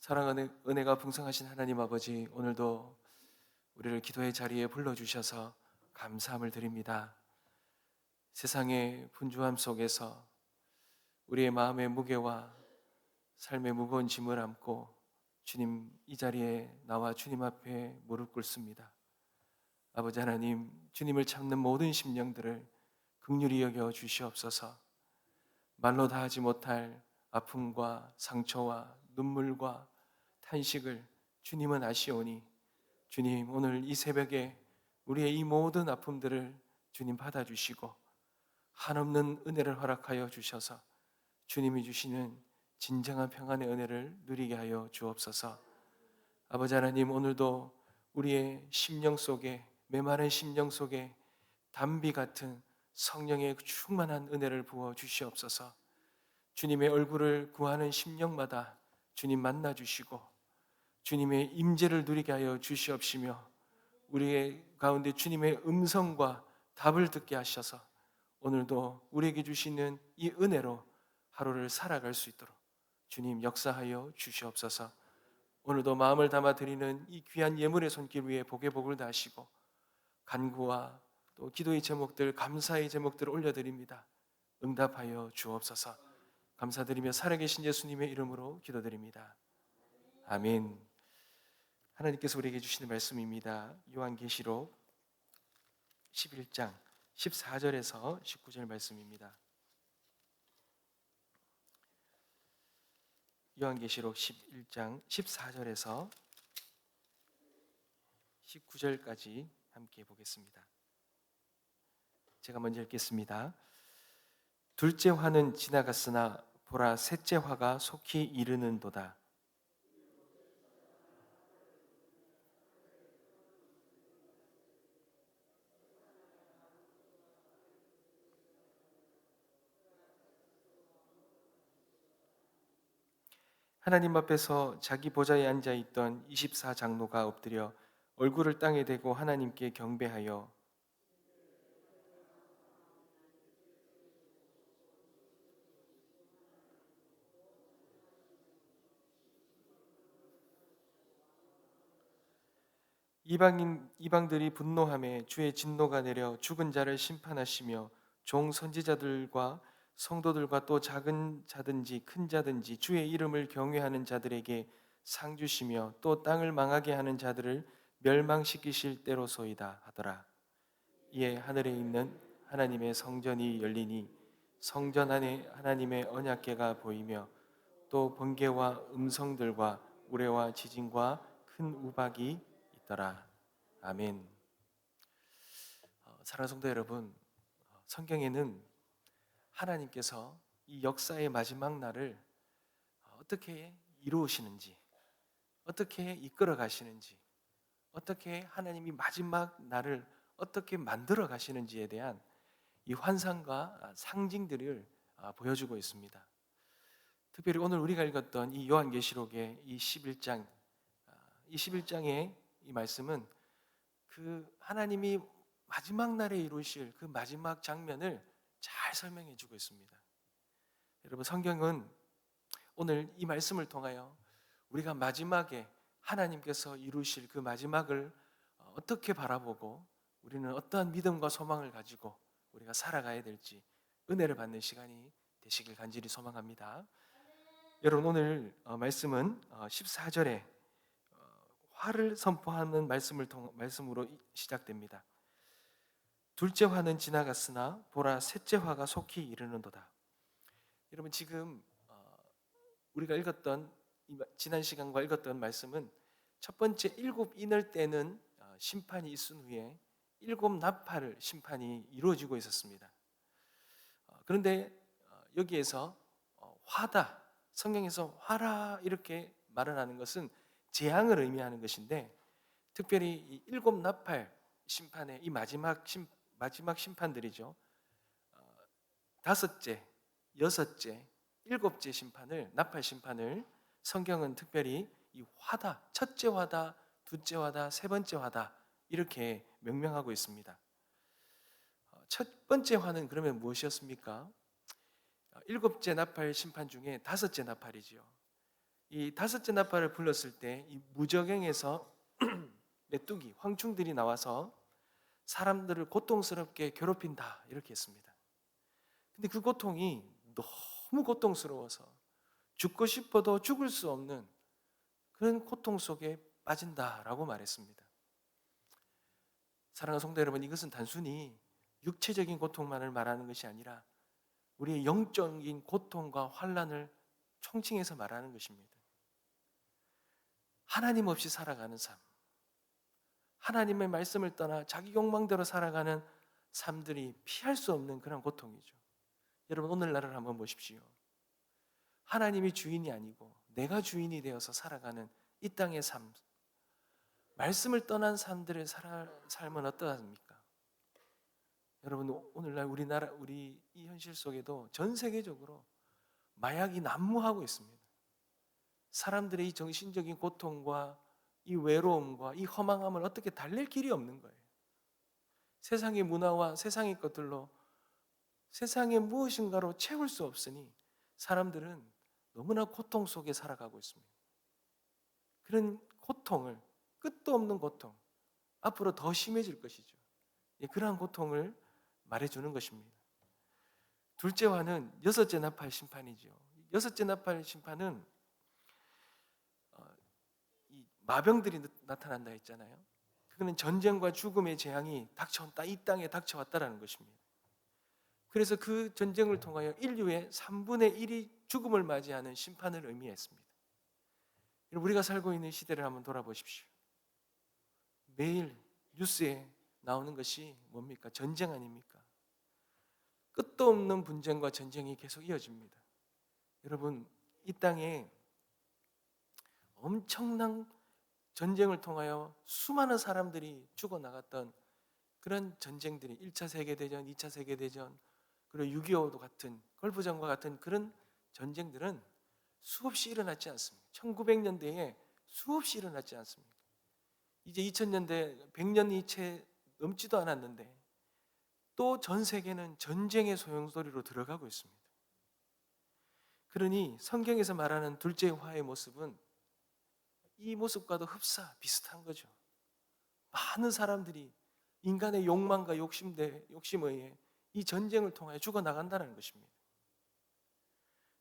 사랑하는 은혜가 풍성하신 하나님 아버지 오늘도 우리를 기도의 자리에 불러주셔서 감사함을 드립니다. 세상의 분주함 속에서 우리의 마음의 무게와 삶의 무거운 짐을 안고 주님 이 자리에 나와 주님 앞에 무릎 꿇습니다. 아버지 하나님 주님을 찾는 모든 심령들을 극률히 여겨 주시옵소서. 말로 다 하지 못할 아픔과 상처와 눈물과 탄식을 주님은 아시오니 주님 오늘 이 새벽에 우리의 이 모든 아픔들을 주님 받아주시고 한없는 은혜를 허락하여 주셔서 주님이 주시는 진정한 평안의 은혜를 누리게 하여 주옵소서. 아버지 하나님 오늘도 우리의 심령 속에 메마른 심령 속에 담비 같은 성령의 충만한 은혜를 부어 주시옵소서. 주님의 얼굴을 구하는 심령마다 주님 만나 주시고 주님의 임재를 누리게 하여 주시옵시며 우리의 가운데 주님의 음성과 답을 듣게 하셔서 오늘도 우리에게 주시는 이 은혜로 하루를 살아갈 수 있도록 주님 역사하여 주시옵소서. 오늘도 마음을 담아 드리는 이 귀한 예물의 손길 위에 복의 복을 다하시고 간구와 또 기도의 제목들 감사의 제목들을 올려 드립니다. 응답하여 주옵소서. 감사드리며 살아계신 예수님의 이름으로 기도드립니다. 아멘. 하나님께서 우리에게 주시는 말씀입니다. 요한계시록 11장 14절에서 19절 말씀입니다. 요한계시록 11장 14절에서 19절까지 함께 보겠습니다. 제가 먼저 읽겠습니다. 둘째 화는 지나갔으나 보라 셋째 화가 속히 이르는도다. 하나님 앞에서 자기 보좌에 앉아 있던 24장로가 엎드려 얼굴을 땅에 대고 하나님께 경배하여 이방인 이방들이 분노함에 주의 진노가 내려 죽은 자를 심판하시며 종 선지자들과 성도들과 또 작은 자든지 큰 자든지 주의 이름을 경외하는 자들에게 상 주시며 또 땅을 망하게 하는 자들을 멸망시키실 때로소이다 하더라. 이에 하늘에 있는 하나님의 성전이 열리니 성전 안에 하나님의 언약궤가 보이며 또 번개와 음성들과 우레와 지진과 큰 우박이 있더라. 아멘. 어, 사랑하는 성도 여러분, 어, 성경에는 하나님께서 이 역사의 마지막 날을 어떻게 이루시는지, 어떻게 이끌어 가시는지, 어떻게 하나님이 마지막 날을 어떻게 만들어 가시는지에 대한 이 환상과 상징들을 아, 보여주고 있습니다. 특별히 오늘 우리가 읽었던 이 요한계시록의 이 11장, 아, 이 11장의 이 말씀은 그 하나님이 마지막 날에 이루실 그 마지막 장면을 잘 설명해 주고 있습니다. 여러분 성경은 오늘 이 말씀을 통하여 우리가 마지막에 하나님께서 이루실 그 마지막을 어떻게 바라보고 우리는 어떠한 믿음과 소망을 가지고 우리가 살아가야 될지 은혜를 받는 시간이 되시길 간절히 소망합니다. 여러분 오늘 어, 말씀은 14절에 어, 화를 선포하는 말씀을 통 말씀으로 시작됩니다. 둘째 화는 지나갔으나 보라 셋째 화가 속히 이르는도다. 여러분 지금 어, 우리가 읽었던 지난 시간과 읽었던 말씀은 첫 번째 일곱 인을 때는 심판이 있은 후에 일곱 나팔을 심판이 이루어지고 있었습니다. 그런데 여기에서 화다 성경에서 화라 이렇게 말을 하는 것은 재앙을 의미하는 것인데 특별히 이 일곱 나팔 심판의 이 마지막 심, 마지막 심판들이죠. 어, 다섯째, 여섯째, 일곱째 심판을 나팔 심판을 성경은 특별히 이 화다, 첫째 화다, 둘째 화다, 세 번째 화다 이렇게 명명하고 있습니다. 어, 첫 번째 화는 그러면 무엇이었습니까? 어, 일곱째 나팔 심판 중에 다섯째 나팔이지요. 이 다섯째 나팔을 불렀을 때 이 무적행에서 메뚜기, 황충들이 나와서 사람들을 고통스럽게 괴롭힌다 이렇게 했습니다. 근데 그 고통이 너무 고통스러워서 죽고 싶어도 죽을 수 없는 그런 고통 속에 빠진다라고 말했습니다. 사랑하는 성도 여러분, 이것은 단순히 육체적인 고통만을 말하는 것이 아니라 우리의 영적인 고통과 환란을 총칭해서 말하는 것입니다. 하나님 없이 살아가는 삶, 하나님의 말씀을 떠나 자기 욕망대로 살아가는 삶들이 피할 수 없는 그런 고통이죠. 여러분 오늘날을 한번 보십시오. 하나님이 주인이 아니고 내가 주인이 되어서 살아가는 이 땅의 삶, 말씀을 떠난 사람들의 삶은 어떠합니까? 여러분 오늘날 우리나라 우리 이 현실 속에도 전 세계적으로 마약이 난무하고 있습니다. 사람들의 이 정신적인 고통과 이 외로움과 이 허망함을 어떻게 달랠 길이 없는 거예요. 세상의 문화와 세상의 것들로 세상의 무엇인가로 채울 수 없으니 사람들은 너무나 고통 속에 살아가고 있습니다. 그런 고통을 끝도 없는 고통 앞으로 더 심해질 것이죠. 예, 그러한 고통을 말해주는 것입니다. 둘째 화는 여섯째 나팔 심판이죠. 여섯째 나팔 심판은 마병들이 나타난다 했잖아요. 그거는 전쟁과 죽음의 재앙이 닥쳐왔다 이 땅에 닥쳐왔다라는 것입니다. 그래서 그 전쟁을 통하여 인류의 3분의 1이 죽음을 맞이하는 심판을 의미했습니다. 우리가 살고 있는 시대를 한번 돌아보십시오. 매일 뉴스에 나오는 것이 뭡니까? 전쟁 아닙니까? 끝도 없는 분쟁과 전쟁이 계속 이어집니다. 여러분, 이 땅에 엄청난 전쟁을 통하여 수많은 사람들이 죽어나갔던 그런 전쟁들이 1차 세계대전, 2차 세계대전, 그리고 6.25도 같은 걸프전과 같은 그런 전쟁들은 수없이 일어났지 않습니다. 1900년대에 수없이 일어났지 않습니까? 이제 2000년대 100년이 채 넘지도 않았는데 또 전 세계는 전쟁의 소용돌이로 들어가고 있습니다. 그러니 성경에서 말하는 둘째 화의 모습은 이 모습과도 흡사 비슷한 거죠. 많은 사람들이 인간의 욕망과 욕심대 욕심에 의해 이 전쟁을 통하여 죽어 나간다는 것입니다.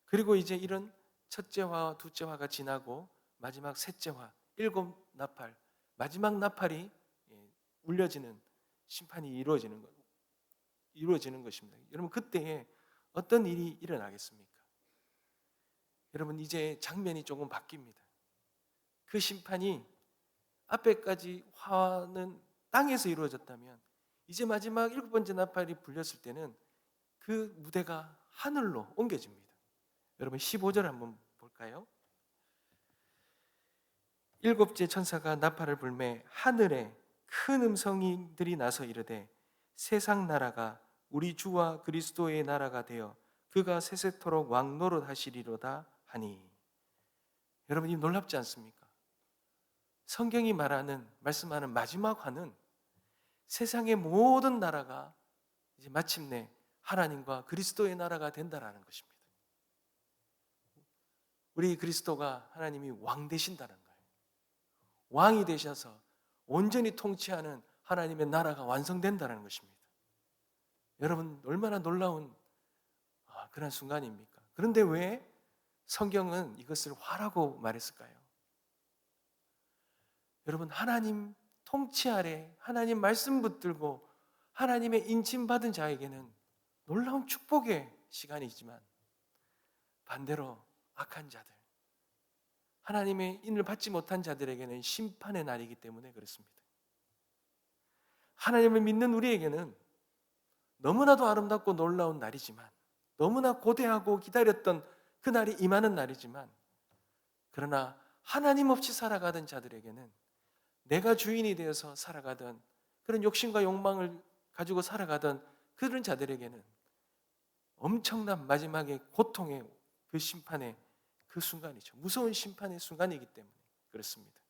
그리고 이제 이런 첫째화와 둘째화가 지나고 마지막 셋째화 일곱 나팔 마지막 나팔이 예, 울려지는 심판이 이루어지는 것 이루어지는 것입니다. 여러분 그때에 어떤 일이 일어나겠습니까? 여러분 이제 장면이 조금 바뀝니다. 그 심판이 앞에까지 화는 땅에서 이루어졌다면 이제 마지막 일곱 번째 나팔이 불렸을 때는 그 무대가 하늘로 옮겨집니다. 여러분 15절 한번 볼까요? 일곱째 천사가 나팔을 불매 하늘에 큰 음성이들이 나서 이르되 세상 나라가 우리 주와 그리스도의 나라가 되어 그가 세세토록 왕노릇 하시리로다 하니 여러분 이 놀랍지 않습니까? 성경이 말하는 말씀하는 마지막 화는 세상의 모든 나라가 이제 마침내 하나님과 그리스도의 나라가 된다라는 것입니다. 우리 그리스도가 하나님이 왕 되신다는 거예요. 왕이 되셔서 온전히 통치하는 하나님의 나라가 완성된다는 것입니다. 여러분 얼마나 놀라운 아, 그런 순간입니까? 그런데 왜 성경은 이것을 화라고 말했을까요? 여러분 하나님 통치 아래 하나님 말씀 붙들고 하나님의 인침 받은 자에게는 놀라운 축복의 시간이지만 반대로 악한 자들, 하나님의 인을 받지 못한 자들에게는 심판의 날이기 때문에 그렇습니다. 하나님을 믿는 우리에게는 너무나도 아름답고 놀라운 날이지만, 너무나 고대하고 기다렸던 그 날이 임하는 날이지만, 그러나 하나님 없이 살아가던 자들에게는 내가 주인이 되어서 살아가던 그런 욕심과 욕망을 가지고 살아가던 그런 자들에게는 엄청난 마지막의 고통의 그 심판의 그 순간이죠. 무서운 심판의 순간이기 때문에 그렇습니다.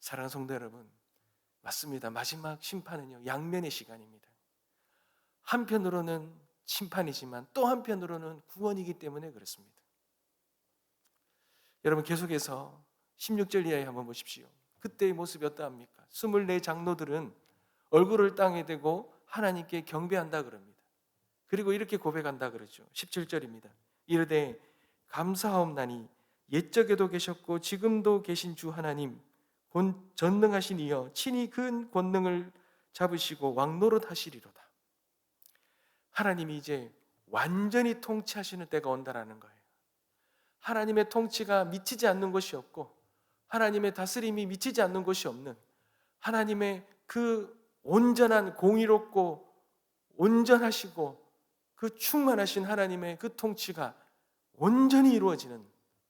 사랑하는 성도 여러분, 맞습니다. 마지막 심판은요, 양면의 시간입니다. 한편으로는 심판이지만 또 한편으로는 구원이기 때문에 그렇습니다. 여러분 계속해서 16절 이하에 한번 보십시오. 그때의 모습이 어떠합니까? 24 장로들은 얼굴을 땅에 대고 하나님께 경배한다 그럽니다. 그리고 이렇게 고백한다 그러죠. 17절입니다. 이르되 감사하옵나니 옛적에도 계셨고 지금도 계신 주 하나님 곧 전능하신 이여 친히 그 권능을 잡으시고 왕노릇 하시리로다. 하나님이 이제 완전히 통치하시는 때가 온다라는 거예요. 하나님의 통치가 미치지 않는 것이 없고 하나님의 다스림이 미치지 않는 것이 없는 하나님의 그 온전한 공의롭고 온전하시고 그 충만하신 하나님의 그 통치가 온전히 이루어지는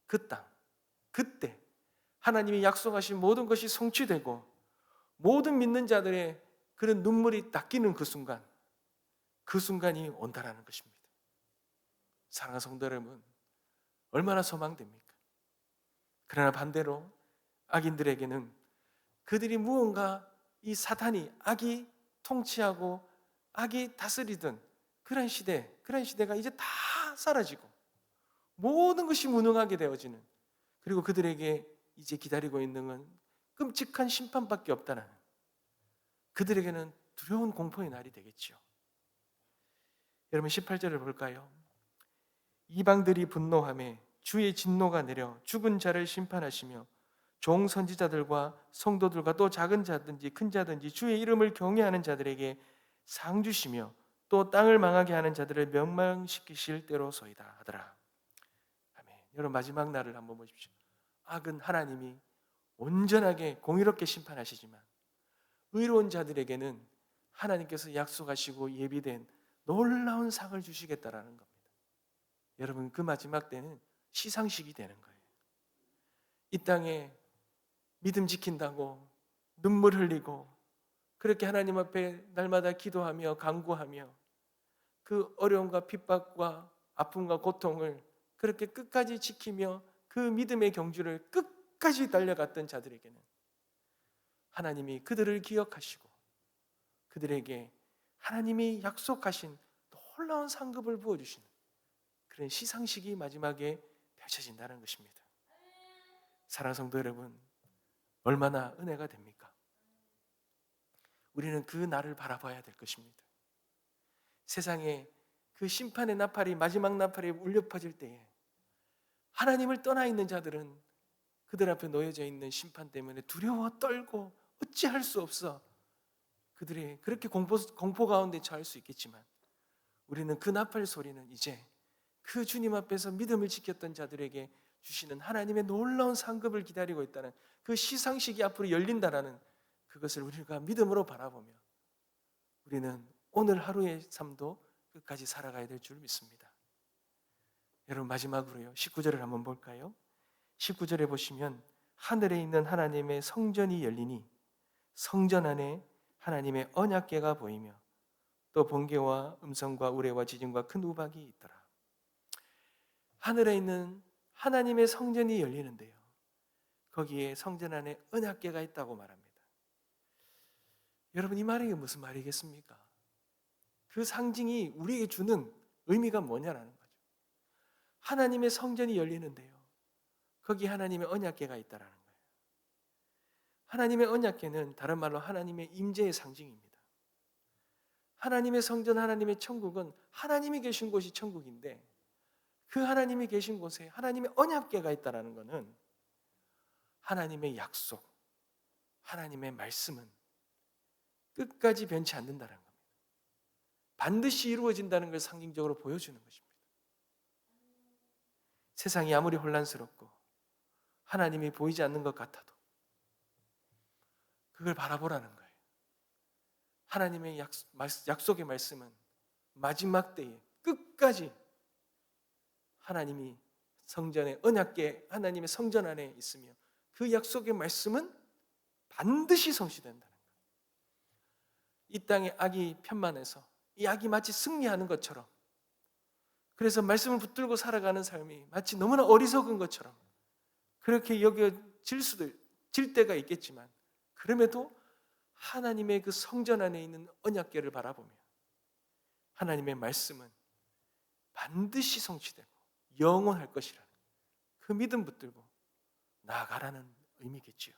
그 땅, 그때 하나님이 약속하신 모든 것이 성취되고 모든 믿는 자들의 그런 눈물이 닦이는 그 순간, 그 순간이 온다라는 것입니다. 사랑하는 성도 여러분, 얼마나 소망됩니까? 그러나 반대로 악인들에게는 그들이 무언가 이 사탄이 악이 통치하고 악이 다스리던 그런 시대, 그런 시대가 이제 다 사라지고 모든 것이 무능하게 되어지는 그리고 그들에게 이제 기다리고 있는 건 끔찍한 심판밖에 없다는 그들에게는 두려운 공포의 날이 되겠지요. 여러분 18절을 볼까요? 이방들이 분노함에 주의 진노가 내려 죽은 자를 심판하시며 종 선지자들과 성도들과 또 작은 자든지 큰 자든지 주의 이름을 경외하는 자들에게 상 주시며 또 땅을 망하게 하는 자들을 멸망시키실 때로소이다 하더라. 아멘. 여러분 마지막 날을 한번 보십시오. 악은 하나님이 온전하게 공의롭게 심판하시지만 의로운 자들에게는 하나님께서 약속하시고 예비된 놀라운 상을 주시겠다라는 겁니다. 여러분 그 마지막 때는 시상식이 되는 거예요. 이 땅에 믿음 지킨다고 눈물 흘리고 그렇게 하나님 앞에 날마다 기도하며 간구하며 그 어려움과 핍박과 아픔과 고통을 그렇게 끝까지 지키며 그 믿음의 경주를 끝까지 달려갔던 자들에게는 하나님이 그들을 기억하시고 그들에게 하나님이 약속하신 놀라운 상급을 부어주시는 그런 시상식이 마지막에 펼쳐진다는 것입니다. 사랑 성도 여러분, 얼마나 은혜가 됩니까? 우리는 그 날을 바라봐야 될 것입니다. 세상에 그 심판의 나팔이 마지막 나팔이 울려 퍼질 때에 하나님을 떠나 있는 자들은 그들 앞에 놓여져 있는 심판 때문에 두려워 떨고 어찌할 수 없어 그들이 그렇게 공포, 공포 가운데 처할 수 있겠지만 우리는 그 나팔 소리는 이제 그 주님 앞에서 믿음을 지켰던 자들에게 주시는 하나님의 놀라운 상급을 기다리고 있다는 그 시상식이 앞으로 열린다라는 그것을 우리가 믿음으로 바라보며 우리는 오늘 하루의 삶도 끝까지 살아가야 될 줄 믿습니다. 여러분 마지막으로요. 19절을 한번 볼까요? 19절에 보시면 하늘에 있는 하나님의 성전이 열리니 성전 안에 하나님의 언약궤가 보이며 또 번개와 음성과 우레와 지진과 큰 우박이 있더라. 하늘에 있는 하나님의 성전이 열리는데요. 거기에 성전 안에 언약궤가 있다고 말합니다. 여러분 이 말이 무슨 말이겠습니까? 그 상징이 우리에게 주는 의미가 뭐냐라는 거죠. 하나님의 성전이 열리는데요. 거기 하나님의 언약궤가 있다라는 거예요. 하나님의 언약궤는 다른 말로 하나님의 임재의 상징입니다. 하나님의 성전, 하나님의 천국은 하나님이 계신 곳이 천국인데 그 하나님이 계신 곳에 하나님의 언약궤가 있다라는 것은 하나님의 약속, 하나님의 말씀은 끝까지 변치 않는다는 겁니다. 반드시 이루어진다는 걸 상징적으로 보여주는 것입니다. 세상이 아무리 혼란스럽고 하나님이 보이지 않는 것 같아도 그걸 바라보라는 거예요. 하나님의 약속 의 말씀은 마지막 때에 끝까지 하나님이 성전의 언약계 하나님의 성전 안에 있으며 그 약속의 말씀은 반드시 성취된다는 거예요. 이 땅에 악이 편만해서 이 악이 마치 승리하는 것처럼 그래서 말씀을 붙들고 살아가는 삶이 마치 너무나 어리석은 것처럼 그렇게 여겨질 수도 질 때가 있겠지만 그럼에도 하나님의 그 성전 안에 있는 언약궤를 바라보며 하나님의 말씀은 반드시 성취되고 영원할 것이라는 그 믿음 붙들고 나아가라는 의미겠지요.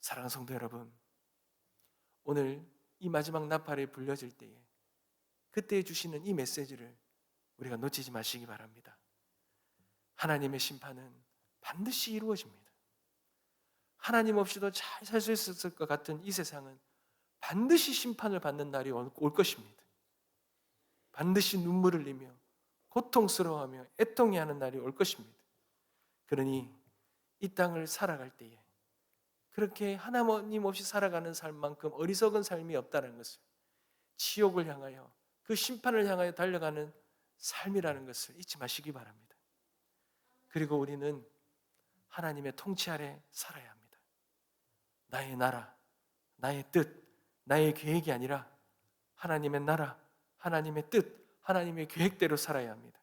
사랑하는 성도 여러분, 오늘 이 마지막 나팔이 불려질 때에 그때 주시는 이 메시지를 우리가 놓치지 마시기 바랍니다. 하나님의 심판은 반드시 이루어집니다. 하나님 없이도 잘 살 수 있었을 것 같은 이 세상은 반드시 심판을 받는 날이 올올 것입니다. 반드시 눈물을 흘리며 고통스러워하며 애통해하는 날이 올 것입니다. 그러니 이 땅을 살아갈 때에 그렇게 하나님 없이 살아가는 삶만큼 어리석은 삶이 없다는 것을 지옥을 향하여 그 심판을 향하여 달려가는 삶이라는 것을 잊지 마시기 바랍니다. 그리고 우리는 하나님의 통치 아래 살아야 합니다. 나의 나라, 나의 뜻, 나의 계획이 아니라 하나님의 나라, 하나님의 뜻, 하나님의 계획대로 살아야 합니다.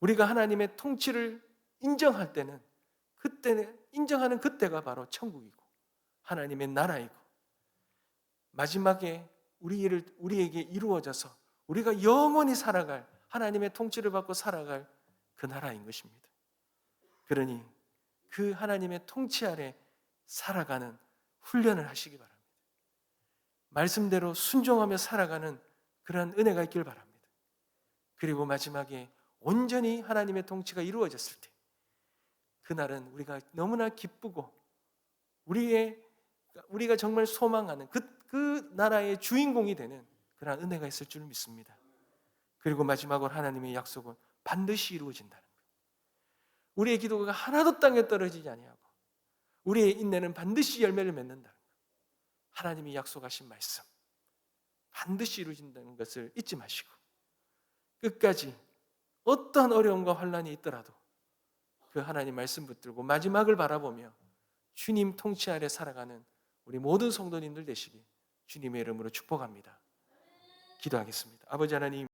우리가 하나님의 통치를 인정할 때는 그때는 인정하는 그때가 바로 천국이고 하나님의 나라이고 마지막에 우리를 우리에게 이루어져서 우리가 영원히 살아갈 하나님의 통치를 받고 살아갈 그 나라인 것입니다. 그러니 그 하나님의 통치 아래 살아가는 훈련을 하시기 바랍니다. 말씀대로 순종하며 살아가는 그러한 은혜가 있길 바랍니다. 그리고 마지막에 온전히 하나님의 통치가 이루어졌을 때 그날은 우리가 너무나 기쁘고 우리의 우리가 정말 소망하는 그, 그 나라의 주인공이 되는 그러한 은혜가 있을 줄 믿습니다. 그리고 마지막으로 하나님의 약속은 반드시 이루어진다는 것. 우리의 기도가 하나도 땅에 떨어지지 아니하고 우리의 인내는 반드시 열매를 맺는다는 것. 하나님이 약속하신 말씀 반드시 이루어진다는 것을 잊지 마시고 끝까지 어떠한 어려움과 환란이 있더라도 그 하나님 말씀 붙들고 마지막을 바라보며 주님 통치 아래 살아가는 우리 모든 성도님들 되시기 주님의 이름으로 축복합니다. 기도하겠습니다. 아버지 하나님